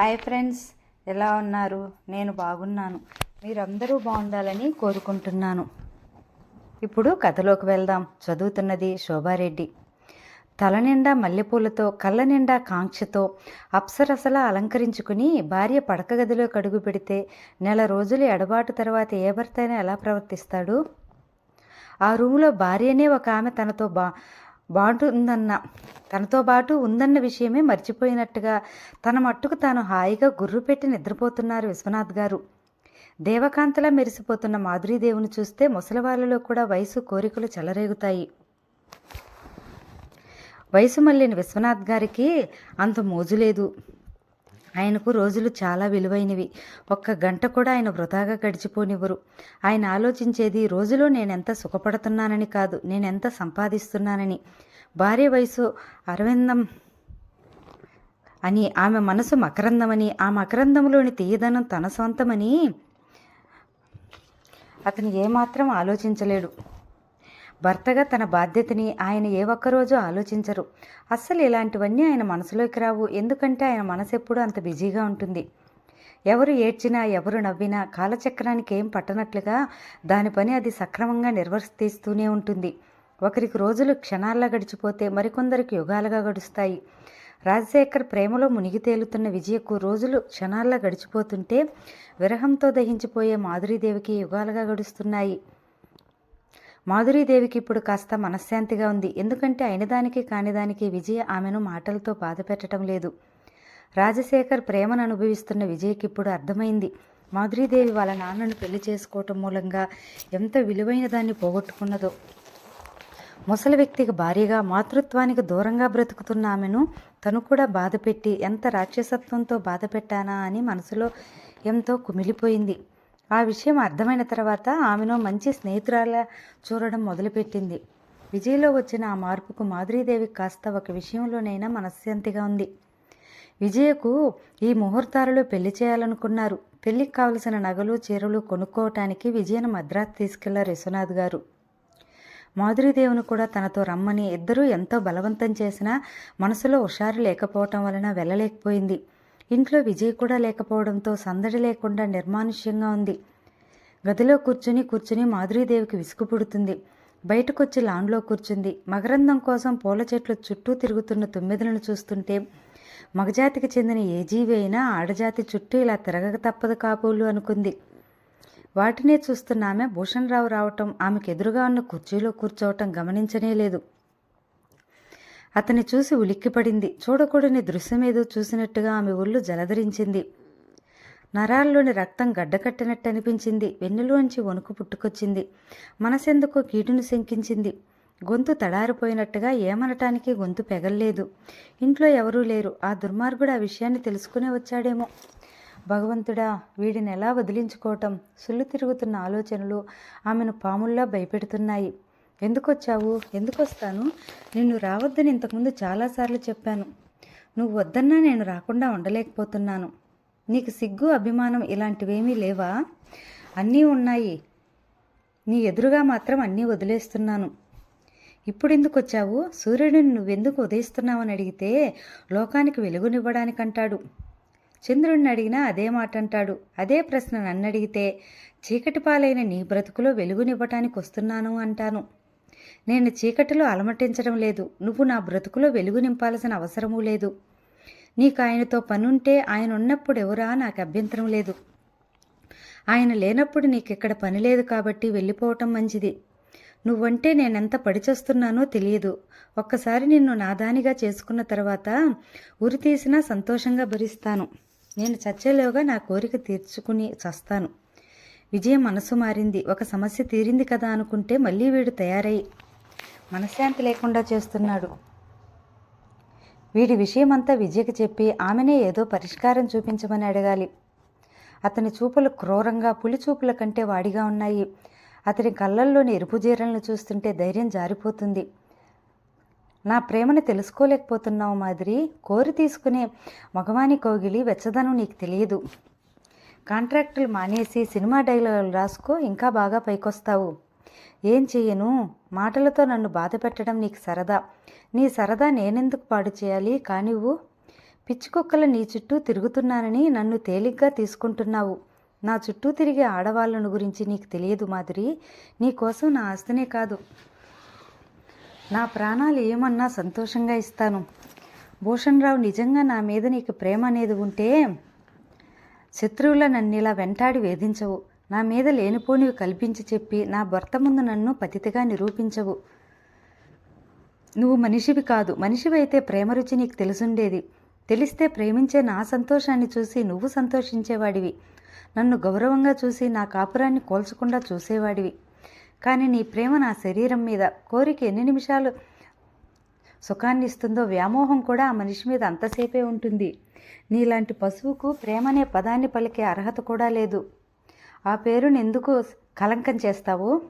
Hi friends ఎలా ఉన్నారు? నేను బాగున్నాను. మీరందరూ బాగుండాలని కోరుకుంటున్నాను. ఇప్పుడు కథలోకి వెళ్దాం. చదువుతున్నది శోభారెడ్డి. తల నిండా మల్లెపూలతో కళ్ళ నిండా కాంక్షతో అప్సరసలా అలంకరించుకుని భార్య పడక గదిలో కడుగు పెడితే నెల రోజులు ఎడబాటు తర్వాత ఏ భర్త అయినా ఎలా ప్రవర్తిస్తాడు? ఆ రూములో భార్యనే ఒక ఆమె తనతో బా బాగుంటుందన్న. తనతో పాటు ఉందన్న విషయమే మర్చిపోయినట్టుగా తన మట్టుకు తాను హాయిగా గుర్రు పెట్టి నిద్రపోతున్నారు విశ్వనాథ్ గారు. దేవకాంతలా మెరిసిపోతున్న మాధురీదేవుని చూస్తే ముసలివాళ్ళలో కూడా వయసు కోరికలు చెలరేగుతాయి. వయసు మళ్ళిన విశ్వనాథ్ గారికి అంత మోజు లేదు. ఆయనకు రోజులు చాలా విలువైనవి. ఒక్క గంట కూడా ఆయన వృధాగా గడిచిపోనివ్వరు. ఆయన ఆలోచించేది రోజులో నేనెంత సుఖపడుతున్నానని కాదు నేనెంత సంపాదిస్తున్నానని. భార్య వయసు అరవిందం అని ఆమె మనసు మకరందమని ఆ మకరందంలోని తీయదనం తన సొంతమని అతను ఏమాత్రం ఆలోచించలేడు. భర్తగా తన బాధ్యతని ఆయన ఏ ఒక్కరోజు ఆలోచించరు. అస్సలు ఇలాంటివన్నీ ఆయన మనసులోకి రావు. ఎందుకంటే ఆయన మనసు ఎప్పుడూ అంత బిజీగా ఉంటుంది. ఎవరు ఏడ్చినా ఎవరు నవ్వినా కాలచక్రానికి ఏం పట్టనట్లుగా దాని పని అది సక్రమంగా నిర్వర్తిస్తూనే ఉంటుంది. ఒకరికి రోజులు క్షణాల్లో గడిచిపోతే మరికొందరికి యుగాలుగా గడుస్తాయి. రాజశేఖర్ ప్రేమలో మునిగి తేలుతున్న విజయకు రోజులు క్షణాల్లో గడిచిపోతుంటే విరహంతో దహించిపోయే మాధురీదేవికి యుగాలుగా గడుస్తున్నాయి. మాధురీదేవికి ఇప్పుడు కాస్త మనశ్శాంతిగా ఉంది. ఎందుకంటే అయినదానికి కానిదానికి విజయ ఆమెను మాటలతో బాధ పెట్టడం లేదు. రాజశేఖర్ ప్రేమను అనుభవిస్తున్న విజయ్కి ఇప్పుడు అర్థమైంది. మాధురీదేవి వాళ్ళ నాన్నను పెళ్ళి చేసుకోవటం మూలంగా ఎంత విలువైన దాన్ని పోగొట్టుకున్నదో. ముసలి వ్యక్తికి భారీగా మాతృత్వానికి దూరంగా బ్రతుకుతున్న ఆమెను తను కూడా బాధపెట్టి ఎంత రాక్షసత్వంతో బాధపెట్టానా అని మనసులో ఎంతో కుమిలిపోయింది. ఆ విషయం అర్థమైన తర్వాత ఆమెను మంచి స్నేహితురాల చూడడం మొదలుపెట్టింది. విజయ్లో వచ్చిన ఆ మార్పుకు మాధురీదేవి కాస్త ఒక విషయంలోనైనా మనశ్శాంతిగా ఉంది. విజయకు ఈ ముహూర్తాలలో పెళ్ళి చేయాలనుకున్నారు. పెళ్ళికి కావలసిన నగలు చీరలు కొనుక్కోవటానికి విజయను మద్రాసు తీసుకెళ్ళారు విశ్వనాథ్ గారు. మాధురీదేవిని కూడా తనతో రమ్మని ఇద్దరూ ఎంతో బలవంతం చేసినా మనసులో హుషారు లేకపోవటం వలన వెళ్ళలేకపోయింది. ఇంట్లో విజయ్ కూడా లేకపోవడంతో సందడి లేకుండా నిర్మానుష్యంగా ఉంది. గదిలో కూర్చుని కూర్చుని మాధురీదేవికి విసుగు పుడుతుంది. బయటకొచ్చి లాన్లో కూర్చుంది. మకరందం కోసం పూల చెట్లు చుట్టూ తిరుగుతున్న తుమ్మెదలను చూస్తుంటే మగజాతికి చెందిన ఏ జీవి అయినా ఆడజాతి చుట్టూ ఇలా తిరగక తప్పదు కాబోలు అనుకుంది. వాటినే చూస్తున్న ఆమె భూషణ్ రావు రావటం ఆమెకు ఎదురుగా ఉన్న కుర్చీలో కూర్చోవటం గమనించనే లేదు. అతన్ని చూసి ఉలిక్కిపడింది. చూడకూడని దృశ్యమేదో చూసినట్టుగా ఆమె ఒళ్ళు జలధరించింది. నరాల్లోని రక్తం గడ్డకట్టినట్టు అనిపించింది వెన్నులోంచి వణుకు పుట్టుకొచ్చింది. మనసెందుకో కీటును శంకించింది. గొంతు తడారిపోయినట్టుగా ఏమనటానికి గొంతు పెగల్లేదు. ఇంట్లో ఎవరూ లేరు. ఆ దుర్మార్గుడు ఆ విషయాన్ని తెలుసుకునే వచ్చాడేమో. భగవంతుడా వీడిని ఎలా వదిలించుకోవటం? సుళ్ళు తిరుగుతున్న ఆలోచనలు ఆమెను పాముల్లా భయపెడుతున్నాయి. ఎందుకు వచ్చావు ఎందుకు వస్తాను నిన్ను రావద్దని ఇంతకుముందు చాలాసార్లు చెప్పాను. నువ్వు వద్దన్నా నేను రాకుండా ఉండలేకపోతున్నాను. నీకు సిగ్గు అభిమానం ఇలాంటివేమీ లేవా? అన్నీ ఉన్నాయి. నీ ఎదురుగా మాత్రం అన్నీ వదిలేస్తున్నాను. ఇప్పుడు ఎందుకు వచ్చావు సూర్యుడిని నువ్వెందుకు ఉదయిస్తున్నావని అడిగితే లోకానికి వెలుగునివ్వడానికంటాడు. చంద్రుడిని అడిగినా అదే మాట అంటాడు అదే ప్రశ్న నన్ను అడిగితే చీకటి పాలైన నీ బ్రతుకులో వెలుగునివ్వటానికి వస్తున్నాను అంటాను. నేను చీకటిలో అలమటించడం లేదు. నువ్వు నా బ్రతుకులో వెలుగు నింపాల్సిన అవసరమూ లేదు. నీకు ఆయనతో పనుంటే ఆయన ఉన్నప్పుడు ఎవరా నాకు అభ్యంతరం లేదు. ఆయన లేనప్పుడు నీకెక్కడ పని లేదు కాబట్టి వెళ్ళిపోవటం మంచిది. నువ్వంటే నేనెంత పడిచేస్తున్నానో తెలియదు. ఒక్కసారి నిన్ను నాదానిగా చేసుకున్న తర్వాత ఉరి తీసినా సంతోషంగా భరిస్తాను. నేను చచ్చేలోగా నా కోరిక తీర్చుకుని చస్తాను. విజయం మనసు మారింది. ఒక సమస్య తీరింది కదా అనుకుంటే మళ్ళీ వీడు తయారై మనశ్శాంతి లేకుండా చేస్తున్నాడు. వీడి విషయమంతా విజయకి చెప్పి ఆమెనే ఏదో పరిష్కారం చూపించమని అడగాలి. అతని చూపులు క్రూరంగా పులి చూపుల కంటే వాడిగా ఉన్నాయి. అతని కళ్ళల్లోని ఎరుపు జీరలను చూస్తుంటే ధైర్యం జారిపోతుంది. నా ప్రేమను తెలుసుకోలేకపోతున్నావు మాదిరి కోరి తీసుకునే మగవాని కోగిలి వెచ్చదనం నీకు తెలియదు. కాంట్రాక్టులు మానేసి సినిమా డైలాగులు రాసుకో ఇంకా బాగా పైకొస్తావు. ఏం చెయ్యను? మాటలతో నన్ను బాధ పెట్టడం నీకు సరదా. నీ సరదా నేనెందుకు పాడు చేయాలి? కానివ్వు పిచ్చికుక్కలు నీ చుట్టూ తిరుగుతున్నానని నన్ను తేలిగ్గా తీసుకుంటున్నావు. నా చుట్టూ తిరిగే ఆడవాళ్ళను గురించి నీకు తెలియదు మాధురి. నీకోసం నా ఆస్తినే కాదు. నా ప్రాణాలు ఏమన్నా సంతోషంగా ఇస్తాను? భూషణ్ రావు నిజంగా నా మీద నీకు ప్రేమ అనేది ఉంటే శత్రువుల నన్ను ఇలా వెంటాడి వేధించవు. నా మీద లేనిపోనివి కల్పించి చెప్పి నా భర్త ముందు నన్ను పతితగా నిరూపించవు. నువ్వు మనిషివి కాదు. మనిషివైతే ప్రేమ రుచి నీకు తెలుసుండేది. తెలిస్తే ప్రేమించే నా సంతోషాన్ని చూసి నువ్వు సంతోషించేవాడివి. నన్ను గౌరవంగా చూసి నా కాపురాన్ని కోల్చకుండా చూసేవాడివి. కానీ నీ ప్రేమ నా శరీరం మీద కోరిక ఎన్ని నిమిషాలు సుఖాన్ని ఇస్తుందో వ్యామోహం కూడా ఆ మనిషి మీద అంతసేపే ఉంటుంది. నీలాంటి పశువుకు ప్రేమ అనే పదాన్ని పలికే అర్హత కూడా లేదు. ఆ పేరుని ఎందుకు కలంకం చేస్తావు?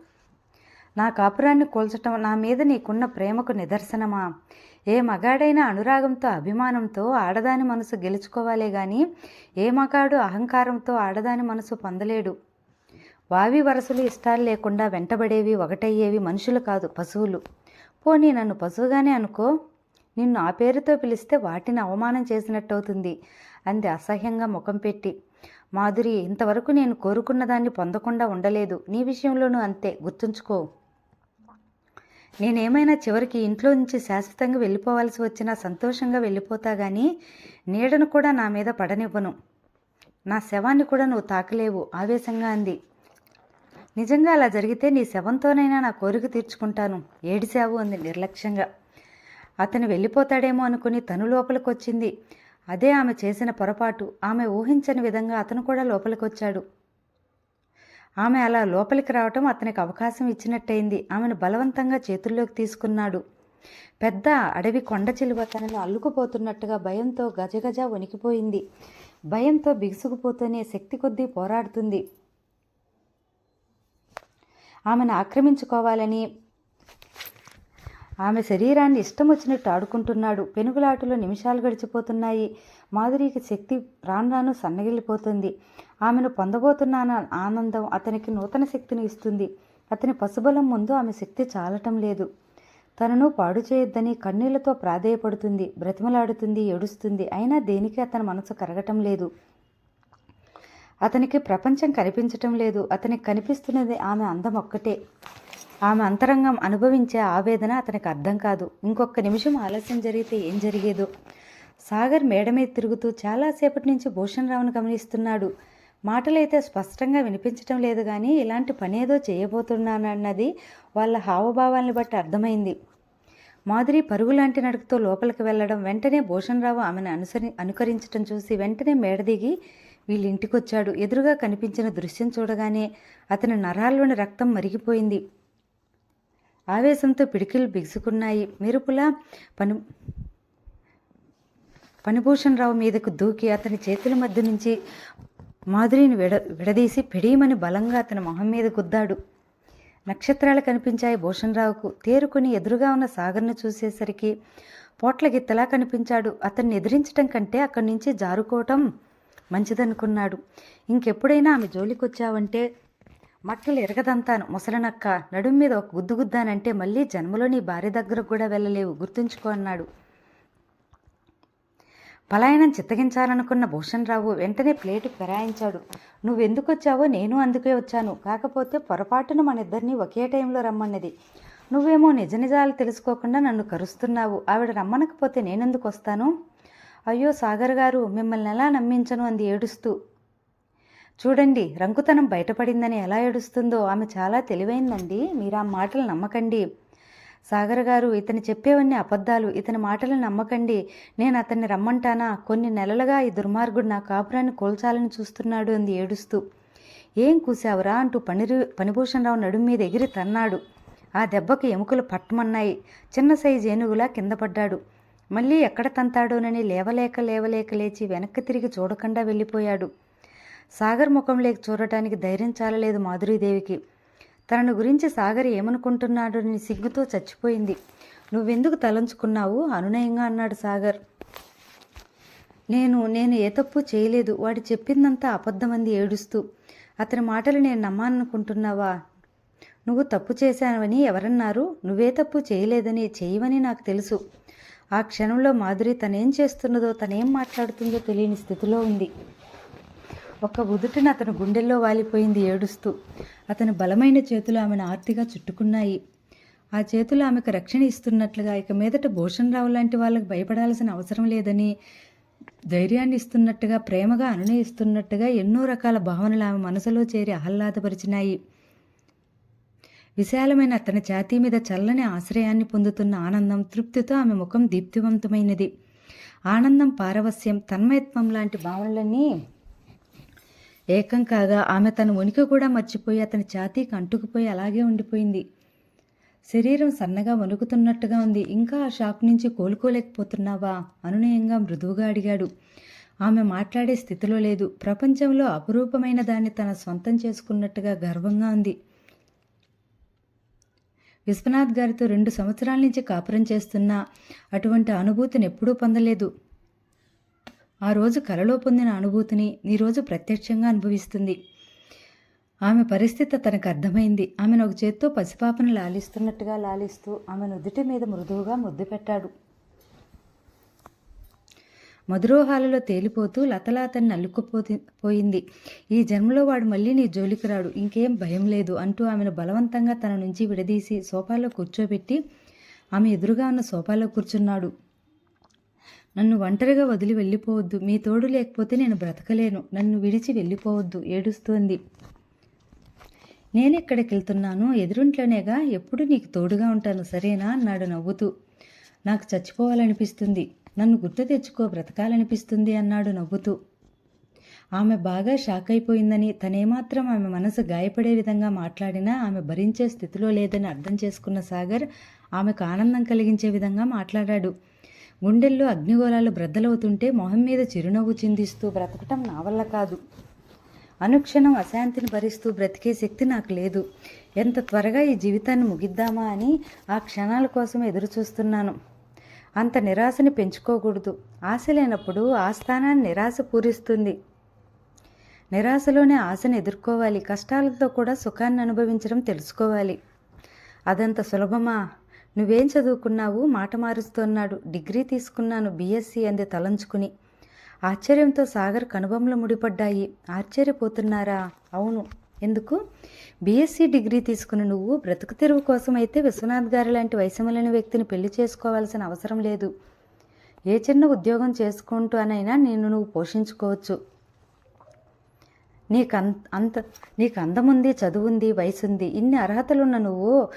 నా కాపురాన్ని కోల్చటం నా మీద నీకున్న ప్రేమకు నిదర్శనమా? ఏ మగాడైనా అనురాగంతో అభిమానంతో ఆడదాని మనసు గెలుచుకోవాలే గాని ఏ మగాడు అహంకారంతో ఆడదాని మనసు పొందలేడు. వావి వరసలు ఇష్టాలు లేకుండా వెంటబడేవి ఒకటయ్యేవి మనుషులు కాదు పశువులు. పోనీ నన్ను పశువుగానే అనుకో. నిన్ను ఆ పేరుతో పిలిస్తే వాటిని అవమానం చేసినట్టవుతుంది. అంది అసహ్యంగా ముఖం పెట్టి. మాధురి ఇంతవరకు నేను కోరుకున్న దాన్ని పొందకుండా ఉండలేదు. నీ విషయంలోనూ అంతే. గుర్తుంచుకో. నేనేమైనా చివరికి ఇంట్లో నుంచి శాశ్వతంగా వెళ్ళిపోవాల్సి వచ్చినా సంతోషంగా వెళ్ళిపోతా గానీ నీడను కూడా నా మీద పడనివ్వను. నా శవాన్ని కూడా నువ్వు తాకలేవు. ఆవేశంగా అంది. నిజంగా అలా జరిగితే నీ శవంతోనైనా నా కోరిక తీర్చుకుంటాను. ఏడిశావు అంది నిర్లక్ష్యంగా. అతను వెళ్ళిపోతాడేమో అనుకుని తను లోపలికొచ్చింది. అదే ఆమె చేసిన పొరపాటు. ఆమె ఊహించని విధంగా అతను కూడా లోపలికొచ్చాడు. ఆమె అలా లోపలికి రావటం అతనికి అవకాశం ఇచ్చినట్టయింది. ఆమెను బలవంతంగా చేతుల్లోకి తీసుకున్నాడు. పెద్ద అడవి కొండ చిలువ తనను అల్లుకుపోతున్నట్టుగా భయంతో గజగజ వణికిపోయింది. భయంతో బిగుసుకుపోతూనే శక్తి కొద్దీ పోరాడుతుంది. ఆమెను ఆక్రమించుకోవాలని ఆమె శరీరాన్ని ఇష్టం వచ్చినట్టు ఆడుకుంటున్నాడు. పెనుగులాటలో నిమిషాలు గడిచిపోతున్నాయి. మాధురికి శక్తి రాను సన్నగిల్లిపోతుంది. ఆమెను పొందబోతున్న ఆనందం అతనికి నూతన శక్తిని ఇస్తుంది. అతని పశుబలం ముందు ఆమె శక్తి చాలటం లేదు. తనను పాడు చేయొద్దని కన్నీళ్ళతో ప్రాధేయపడుతుంది. బ్రతిమలాడుతుంది ఏడుస్తుంది. అయినా దేనికి అతని మనసు కరగటం లేదు? అతనికి ప్రపంచం కనిపించటం లేదు. అతనికి కనిపిస్తున్నది ఆమె అందం ఒక్కటే. ఆమె అంతరంగం అనుభవించే ఆవేదన అతనికి అర్థం కాదు. ఇంకొక నిమిషం ఆలస్యం జరిగితే ఏం జరిగేదో? సాగర్ మేడ మీద తిరుగుతూ చాలాసేపటి నుంచి భూషణ్ రావును గమనిస్తున్నాడు. మాటలైతే స్పష్టంగా వినిపించటం లేదు కానీ ఇలాంటి పనేదో చేయబోతున్నానన్నది వాళ్ళ హావభావాల్ని బట్టి అర్థమైంది. మాధురి పరుగులాంటి నడుకుతో లోపలికి వెళ్ళడం వెంటనే భూషణ్ రావు ఆమెను అనుసరి అనుకరించడం చూసి వెంటనే మేడ దిగి వీళ్ళ ఇంటికొచ్చాడు ఎదురుగా కనిపించిన దృశ్యం చూడగానే అతని నరాల్లోని రక్తం మరిగిపోయింది. ఆవేశంతో పిడికిలు బిగుసుకున్నాయి. మెరుపులా పని పనిభూషణ్ రావు మీదకు దూకి అతని చేతుల మధ్య నుంచి మాధురిని విడ విడదీసి పిడీమని బలంగా అతని మొహం మీద గుద్దాడు. నక్షత్రాలు కనిపించాయి భూషణరావుకు. తేరుకుని ఎదురుగా ఉన్న సాగర్ను చూసేసరికి పోట్ల గిత్తలా కనిపించాడు. అతన్ని ఎదిరించటం కంటే అక్కడి నుంచి జారుకోవటం మంచిదనుకున్నాడు. ఇంకెప్పుడైనా ఆమె జోలికొచ్చావంటే మట్టలు ఎరగదంతాను. ముసలనక్క నడుం మీద ఒక గుద్దు గుద్దానంటే మళ్ళీ జన్మలో నీ భార్య దగ్గరకు కూడా వెళ్ళలేవు. గుర్తుంచుకో అన్నాడు. పలాయనం చిత్తగించాలనుకున్న భూషణ్ రావు వెంటనే ప్లేటు ఫిరాయించాడు. నువ్వెందుకు వచ్చావో నేను అందుకే వచ్చాను. కాకపోతే పొరపాటున మన ఇద్దరిని ఒకే టైంలో రమ్మన్నది. నువ్వేమో నిజ నిజాలు తెలుసుకోకుండా నన్ను కరుస్తున్నావు. ఆవిడ రమ్మనకపోతే నేనెందుకు వస్తాను? అయ్యో సాగర్ గారు మిమ్మల్ని ఎలా నమ్మించను అంది ఏడుస్తూ. చూడండి రంకుతనం బయటపడిందని ఎలా ఏడుస్తుందో ఆమె చాలా తెలివైందండి. మీరు ఆ మాటలు నమ్మకండి. సాగర్ గారు ఇతను చెప్పేవన్నీ అబద్ధాలు. ఇతని మాటలు నమ్మకండి. నేను అతన్ని రమ్మంటానా? కొన్ని నెలలుగా ఈ దుర్మార్గుడు నా కాపురాన్ని కోల్చాలని చూస్తున్నాడు అంది ఏడుస్తూ. ఏం కూసావురా అంటూ పనిరు పనిభూషణరావు నడుం మీద ఎగిరి తన్నాడు. ఆ దెబ్బకి ఎముకలు పట్టమన్నాయి. చిన్న సైజు ఏనుగులా కింద పడ్డాడు. మళ్ళీ ఎక్కడ తంతాడోనని లేవలేక లేవలేక లేచి వెనక్కి తిరిగి చూడకుండా వెళ్ళిపోయాడు. సాగర్ ముఖంలోకి చూడటానికి ధైర్యం చాలలేదు మాధురీదేవికి. తనను గురించి సాగర్ ఏమనుకుంటున్నాడని సిగ్గుతో చచ్చిపోయింది. నువ్వెందుకు తలంచుకున్నావు? అనునయంగా అన్నాడు సాగర్. నేను నేను ఏ తప్పు చేయలేదు. వాడు చెప్పిందంతా అబద్ధమంది ఏడుస్తూ. అతని మాటలు నేను నమ్మాలనుకుంటున్నావా? నువ్వు తప్పు చేశావని ఎవరన్నారు? నువ్వే తప్పు చేయలేదని చేయవని నాకు తెలుసు. ఆ క్షణంలో మాధురి తనేం చేస్తున్నదో తనేం మాట్లాడుతుందో తెలియని స్థితిలో ఉంది. ఒక్క ఉదుటిన అతను గుండెల్లో వాలిపోయింది ఏడుస్తూ. అతని బలమైన చేతులు ఆమెను ఆర్తిగా చుట్టుకున్నాయి. ఆ చేతులు ఆమెకు రక్షణ ఇస్తున్నట్లుగా ఇక మీదట భూషణ్ రావు లాంటి వాళ్ళకు భయపడాల్సిన అవసరం లేదని ధైర్యాన్ని ఇస్తున్నట్టుగా ప్రేమగా అనునయిస్తున్నట్టుగా ఎన్నో రకాల భావనలు ఆమె మనసులో చేరి ఆహ్లాదపరిచినాయి. విశాలమైన అతని ఛాతీ మీద చల్లని ఆశ్రయాన్ని పొందుతున్న ఆనందం తృప్తితో ఆమె ముఖం దీప్తివంతమైనది. ఆనందం పారవస్యం తన్మయత్వం లాంటి భావనలన్నీ ఏకం కాగా ఆమె తన ఉనికి కూడా మర్చిపోయి అతని ఛాతీకి అంటుకుపోయి అలాగే ఉండిపోయింది. శరీరం సన్నగా వణుకుతున్నట్టుగా ఉంది. ఇంకా ఆ షాక్ నుంచి కోలుకోలేకపోతున్నావా? అనునయంగా మృదువుగా అడిగాడు. ఆమె మాట్లాడే స్థితిలో లేదు. ప్రపంచంలో అపురూపమైన దాన్ని తన సొంతం చేసుకున్నట్టుగా గర్వంగా ఉంది. విశ్వనాథ్ గారితో రెండు సంవత్సరాల నుంచి కాపురం చేస్తున్నా అటువంటి అనుభూతిని ఎప్పుడూ పొందలేదు. ఆ రోజు కలలో పొందిన అనుభూతిని ఈరోజు ప్రత్యక్షంగా అనుభవిస్తుంది. ఆమె పరిస్థితి తనకు అర్థమైంది. ఆమెను ఒక చేత్తో పసిపాపను లాలిస్తున్నట్టుగా లాలిస్తూ ఆమె నుదుటి మీద మృదువుగా ముద్దు పెట్టాడు. మధురోహాలలో తేలిపోతూ లతలాతని అతన్ని పోయింది. ఈ జన్మలో వాడు మళ్ళీ నీ జోలికి రాడు. ఇంకేం భయం లేదు అంటూ ఆమెను బలవంతంగా తన నుంచి విడదీసి సోఫాలో కూర్చోబెట్టి ఆమె ఎదురుగా ఉన్న సోఫాలో కూర్చున్నాడు. నన్ను ఒంటరిగా వదిలి వెళ్ళిపోవద్దు. మీ తోడు లేకపోతే నేను బ్రతకలేను. నన్ను విడిచి వెళ్ళిపోవద్దు. ఏడుస్తోంది. నేనెక్కడికి వెళ్తున్నాను ఎదురుంట్లోనేగా ఎప్పుడు నీకు తోడుగా ఉంటాను. సరేనా? అన్నాడు నవ్వుతూ. నాకు చచ్చిపోవాలనిపిస్తుంది. నన్ను గుర్తు తెచ్చుకో. బ్రతకాలనిపిస్తుంది అన్నాడు నవ్వుతూ. ఆమె బాగా షాక్ అయిపోయిందని తనేమాత్రం ఆమె మనసు గాయపడే విధంగా మాట్లాడినా ఆమె భరించే స్థితిలో లేదని అర్థం చేసుకున్న సాగర్ ఆమెకు ఆనందం కలిగించే విధంగా మాట్లాడాడు. గుండెల్లో అగ్నిగోళాలు బ్రద్దలవుతుంటే మొహం మీద చిరునవ్వు చిందిస్తూ బ్రతకటం నా వల్ల కాదు. అనుక్షణం అశాంతిని భరిస్తూ బ్రతికే శక్తి నాకు లేదు. ఎంత త్వరగా ఈ జీవితాన్ని ముగిద్దామా అని ఆ క్షణాల కోసం ఎదురు చూస్తున్నాను అంత నిరాశని పెంచుకోకూడదు. ఆశ లేనప్పుడు ఆ స్థానాన్ని నిరాశ పూరిస్తుంది. నిరాశలోనే ఆశను ఎదుర్కోవాలి. కష్టాలతో కూడా సుఖాన్ని అనుభవించడం తెలుసుకోవాలి. అదంత సులభమా? నువ్వేం చదువుకున్నావు? మాట మారుస్తున్నాడు. డిగ్రీ తీసుకున్నాను. బీఎస్సీ అంది తలంచుకుని. ఆశ్చర్యంతో సాగర్ కనుబొమ్మలు ముడిపడ్డాయి. ఆశ్చర్యపోతున్నారా? అవును. ఎందుకు? బీఎస్సీ డిగ్రీ తీసుకుని నువ్వు బ్రతుకు తెరువు కోసం అయితే విశ్వనాథ్ గారి లాంటి వయసములైన వ్యక్తిని పెళ్ళి చేసుకోవాల్సిన అవసరం లేదు. ఏ చిన్న ఉద్యోగం చేసుకుంటూ అనైనా నేను నువ్వు పోషించుకోవచ్చు. నీకు అంత అంత నీకు అందముంది చదువుంది వయసుంది. ఇన్ని అర్హతలున్న నువ్వు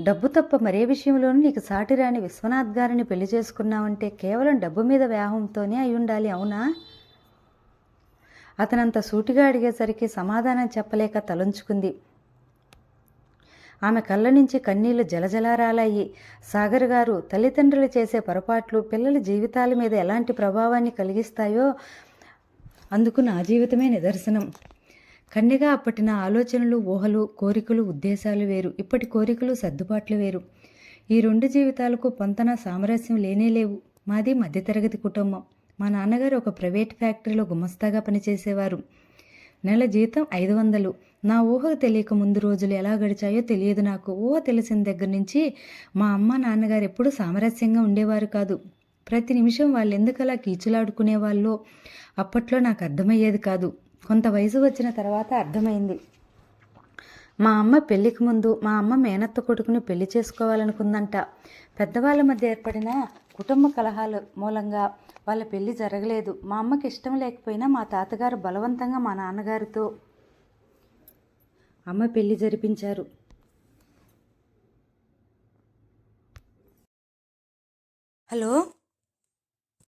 డబ్బు తప్ప మరే విషయంలోనూ నీకు సాటిరాని విశ్వనాథ్ గారిని పెళ్ళి చేసుకున్నావంటే కేవలం డబ్బు మీద వ్యాహంతోనే అయి ఉండాలి అవునా? అతనంత సూటిగా అడిగేసరికి సమాధానం చెప్పలేక తలంచుకుంది. ఆమె కళ్ళ నుంచి కన్నీళ్ళు జలజలారాలయ్యి సాగర్ గారు తల్లిదండ్రులు చేసే పొరపాట్లు పిల్లల జీవితాల మీద ఎలాంటి ప్రభావాన్ని కలిగిస్తాయో అందుకు నా జీవితమే నిదర్శనం. కన్నిగా అప్పటి నా ఆలోచనలు ఊహలు కోరికలు ఉద్దేశాలు వేరు. ఇప్పటి కోరికలు సర్దుబాట్లు వేరు. ఈ రెండు జీవితాలకు పొంతన సామరస్యం లేనే లేవు. మాది మధ్యతరగతి కుటుంబం. మా నాన్నగారు ఒక ప్రైవేట్ ఫ్యాక్టరీలో గుమస్తాగా పనిచేసేవారు. నెల జీతం ఐదు వందలు. నా ఊహకు తెలియక ముందు రోజులు ఎలా గడిచాయో తెలియదు నాకు. ఊహ తెలిసిన దగ్గర నుంచి మా అమ్మ నాన్నగారు ఎప్పుడూ సామరస్యంగా ఉండేవారు కాదు. ప్రతి నిమిషం వాళ్ళు ఎందుకు కీచులాడుకునేవాళ్ళో అప్పట్లో నాకు అర్థమయ్యేది కాదు. కొంత వయసు వచ్చిన తర్వాత అర్థమైంది. మా అమ్మ పెళ్ళికి ముందు మా అమ్మ మేనత్త కొడుకుని పెళ్ళి చేసుకోవాలనుకుందంట. పెద్దవాళ్ళ మధ్య ఏర్పడిన కుటుంబ కలహాల మూలంగా వాళ్ళ పెళ్ళి జరగలేదు. మా అమ్మకి ఇష్టం లేకపోయినా మా తాతగారు బలవంతంగా మా నాన్నగారితో అమ్మ పెళ్ళి జరిపించారు. హలో?